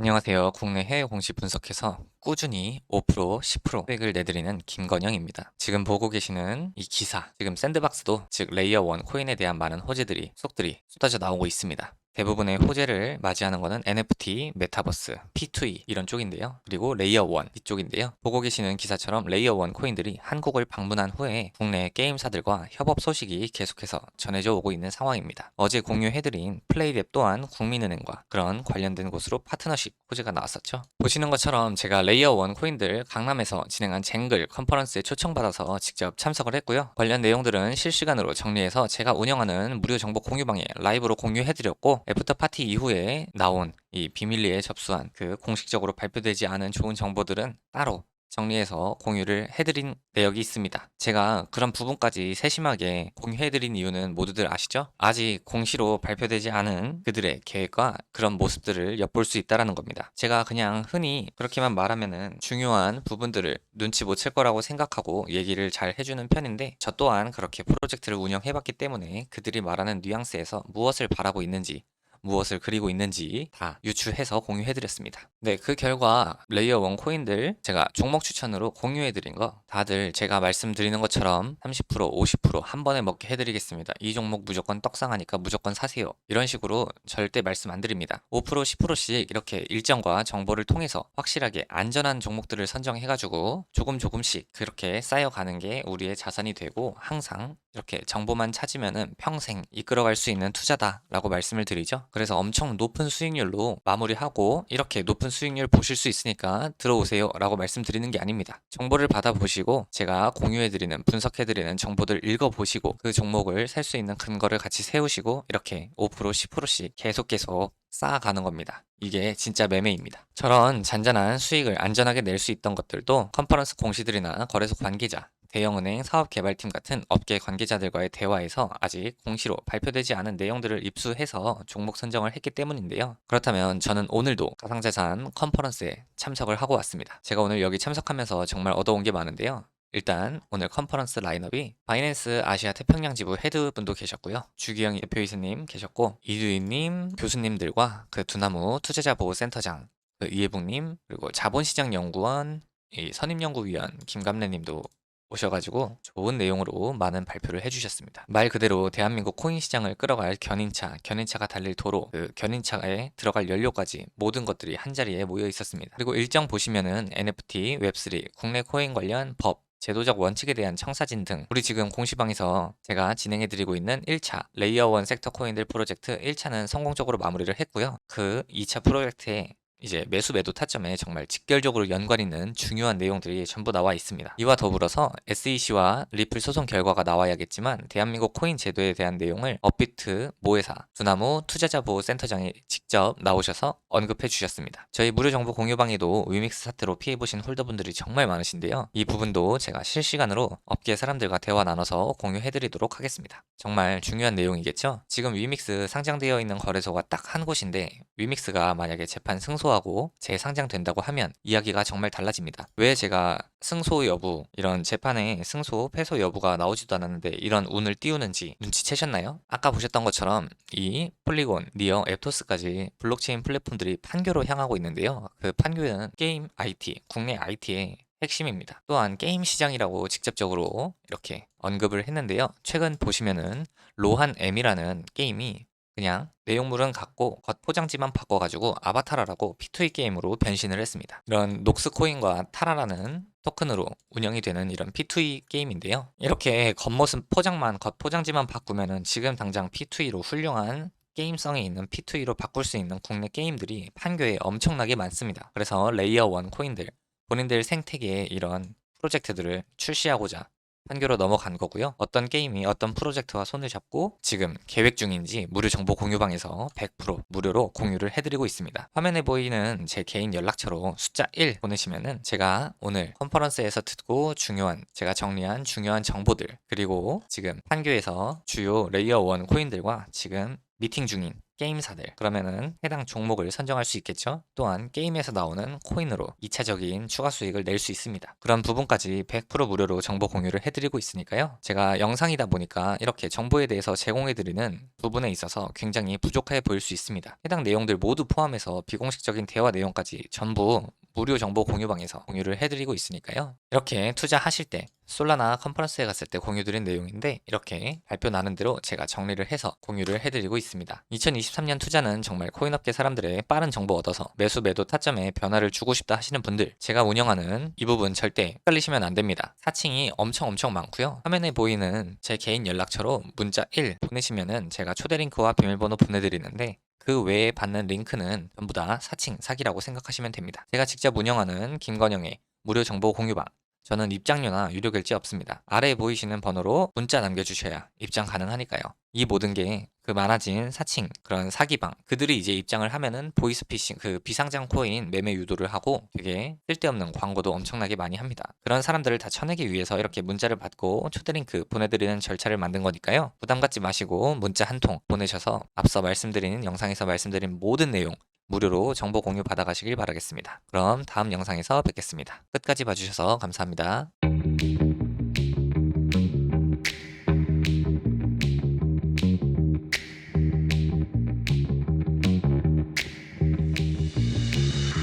안녕하세요. 국내 해외 공시 분석해서 꾸준히 5% 10% 수익을 내드리는 김건영입니다. 지금 보고 계시는 이 기사, 지금 샌드박스도 즉 레이어 1 코인에 대한 많은 호재들이 속들이 쏟아져 나오고 있습니다. 대부분의 호재를 맞이하는 것은 NFT, 메타버스, P2E 이런 쪽인데요. 그리고 레이어 1 이쪽인데요. 보고 계시는 기사처럼 레이어 1 코인들이 한국을 방문한 후에 국내 게임사들과 협업 소식이 계속해서 전해져 오고 있는 상황입니다. 어제 공유해드린 플레이랩 또한 국민은행과 그런 관련된 곳으로 파트너십 호재가 나왔었죠. 보시는 것처럼 제가 레이어 1 코인들 강남에서 진행한 쟁글 컨퍼런스에 초청받아서 직접 참석을 했고요. 관련 내용들은 실시간으로 정리해서 제가 운영하는 무료 정보 공유방에 라이브로 공유해드렸고 애프터 파티 이후에 나온 이 비밀리에 접수한 그 공식적으로 발표되지 않은 좋은 정보들은 따로 정리해서 공유를 해드린 내역이 있습니다. 제가 그런 부분까지 세심하게 공유해드린 이유는 모두들 아시죠? 아직 공시로 발표되지 않은 그들의 계획과 그런 모습들을 엿볼 수 있다라는 겁니다. 제가 그냥 흔히 그렇게만 말하면은 중요한 부분들을 눈치 못 챌 거라고 생각하고 얘기를 잘 해주는 편인데 저 또한 그렇게 프로젝트를 운영해봤기 때문에 그들이 말하는 뉘앙스에서 무엇을 바라고 있는지 무엇을 그리고 있는지 다 유추해서 공유해드렸습니다. 네, 그 결과 레이어 원 코인들 제가 종목 추천으로 공유해드린 거 다들 제가 말씀드리는 것처럼 30% 50%한 번에 먹게 해드리겠습니다. 이 종목 무조건 떡상하니까 무조건 사세요. 이런 식으로 절대 말씀 안 드립니다. 5% 10%씩 이렇게 일정과 정보를 통해서 확실하게 안전한 종목들을 선정해가지고 조금 조금씩 그렇게 쌓여가는 게 우리의 자산이 되고 항상 이렇게 정보만 찾으면은 평생 이끌어갈 수 있는 투자다라고 말씀을 드리죠. 그래서 엄청 높은 수익률로 마무리하고 이렇게 높은 수익률 보실 수 있으니까 들어오세요 라고 말씀드리는 게 아닙니다. 정보를 받아보시고 제가 공유해드리는 분석해드리는 정보들 읽어보시고 그 종목을 살 수 있는 근거를 같이 세우시고 이렇게 5% 10%씩 계속 계속 쌓아가는 겁니다. 이게 진짜 매매입니다. 저런 잔잔한 수익을 안전하게 낼 수 있던 것들도 컨퍼런스 공시들이나 거래소 관계자, 대형은행 사업개발팀 같은 업계 관계자들과의 대화에서 아직 공시로 발표되지 않은 내용들을 입수해서 종목 선정을 했기 때문인데요. 그렇다면 저는 오늘도 가상자산 컨퍼런스에 참석을 하고 왔습니다. 제가 오늘 여기 참석하면서 정말 얻어온 게 많은데요. 일단 오늘 컨퍼런스 라인업이 바이낸스 아시아 태평양 지부 헤드분도 계셨고요. 주기영 대표이사님 계셨고 이두희님 교수님들과 그 두나무 투자자 보호 센터장 그 이해북님 그리고 자본시장 연구원 이 선임연구위원 김감래님도 오셔가지고 좋은 내용으로 많은 발표를 해주셨습니다. 말 그대로 대한민국 코인 시장을 끌어갈 견인차, 견인차가 달릴 도로, 그 견인차에 들어갈 연료까지 모든 것들이 한 자리에 모여 있었습니다. 그리고 일정 보시면은 NFT, 웹3, 국내 코인 관련 법, 제도적 원칙에 대한 청사진 등 우리 지금 공시방에서 제가 진행해드리고 있는 1차 레이어 1 섹터 코인들 프로젝트 1차는 성공적으로 마무리를 했고요. 그 2차 프로젝트에 이제 매수 매도 타점에 정말 직결적으로 연관 있는 중요한 내용들이 전부 나와 있습니다. 이와 더불어서 SEC와 리플 소송 결과가 나와야겠지만 대한민국 코인 제도에 대한 내용을 업비트 모회사 두나무 투자자 보호 센터장이 직접 나오셔서 언급해 주셨습니다. 저희 무료 정보 공유방에도 위믹스 사태로 피해 보신 홀더분들이 정말 많으신데요. 이 부분도 제가 실시간으로 업계 사람들과 대화 나눠서 공유해 드리도록 하겠습니다. 정말 중요한 내용이겠죠? 지금 위믹스 상장되어 있는 거래소가 딱 한 곳인데 위믹스가 만약에 재판 승소 승소하고 재상장된다고 하면 이야기가 정말 달라집니다. 왜 제가 승소 여부, 이런 재판에 승소, 패소 여부가 나오지도 않았는데 이런 운을 띄우는지 눈치채셨나요? 아까 보셨던 것처럼 이 폴리곤, 니어, 앱토스까지 블록체인 플랫폼 들이 판교로 향하고 있는데요. 그 판교는 게임 IT, 국내 IT의 핵심입니다. 또한 게임 시장이라고 직접적으로 이렇게 언급을 했는데요. 최근 보시면은 로한 M이라는 게임이 그냥 내용물은 같고 겉포장지만 바꿔가지고 아바타라라고 P2E 게임으로 변신을 했습니다. 이런 녹스코인과 타라라는 토큰으로 운영이 되는 이런 P2E 게임인데요. 이렇게 겉모습 포장만 겉포장지만 바꾸면은 지금 당장 P2E로 훌륭한 게임성이 있는 P2E로 바꿀 수 있는 국내 게임들이 판교에 엄청나게 많습니다. 그래서 레이어 1 코인들 본인들 생태계에 이런 프로젝트들을 출시하고자 판교로 넘어간 거고요. 어떤 게임이 어떤 프로젝트와 손을 잡고 지금 계획 중인지 무료 정보 공유방에서 100% 무료로 공유를 해드리고 있습니다. 화면에 보이는 제 개인 연락처로 숫자 1 보내시면은 제가 오늘 컨퍼런스에서 듣고 중요한 제가 정리한 중요한 정보들 그리고 지금 판교에서 주요 레이어 1 코인들과 지금 미팅 중인 게임사들. 그러면은 해당 종목을 선정할 수 있겠죠? 또한 게임에서 나오는 코인으로 2차적인 추가 수익을 낼 수 있습니다. 그런 부분까지 100% 무료로 정보 공유를 해드리고 있으니까요. 제가 영상이다 보니까 이렇게 정보에 대해서 제공해드리는 부분에 있어서 굉장히 부족해 보일 수 있습니다. 해당 내용들 모두 포함해서 비공식적인 대화 내용까지 전부 무료 정보 공유방에서 공유를 해드리고 있으니까요. 이렇게 투자하실 때 솔라나 컨퍼런스에 갔을 때 공유드린 내용인데 이렇게 발표 나는 대로 제가 정리를 해서 공유를 해드리고 있습니다. 2023년 투자는 정말 코인업계 사람들의 빠른 정보 얻어서 매수 매도 타점에 변화를 주고 싶다 하시는 분들 제가 운영하는 이 부분 절대 헷갈리시면 안 됩니다. 사칭이 엄청 엄청 많고요. 화면에 보이는 제 개인 연락처로 문자 1 보내시면은 제가 초대 링크와 비밀번호 보내드리는데 그 외에 받는 링크는 전부 다 사칭, 사기라고 생각하시면 됩니다. 제가 직접 운영하는 김건영의 무료 정보 공유방. 저는 입장료나 유료 결제 없습니다. 아래에 보이시는 번호로 문자 남겨주셔야 입장 가능하니까요. 이 모든 게 그 많아진 사칭, 그런 사기방, 그들이 이제 입장을 하면은 보이스피싱, 그 비상장 코인 매매 유도를 하고 되게 쓸데없는 광고도 엄청나게 많이 합니다. 그런 사람들을 다 쳐내기 위해서 이렇게 문자를 받고 초대링크 보내드리는 절차를 만든 거니까요. 부담 갖지 마시고 문자 한 통 보내셔서 앞서 말씀드린 영상에서 말씀드린 모든 내용 무료로 정보 공유 받아가시길 바라겠습니다. 그럼 다음 영상에서 뵙겠습니다. 끝까지 봐주셔서 감사합니다.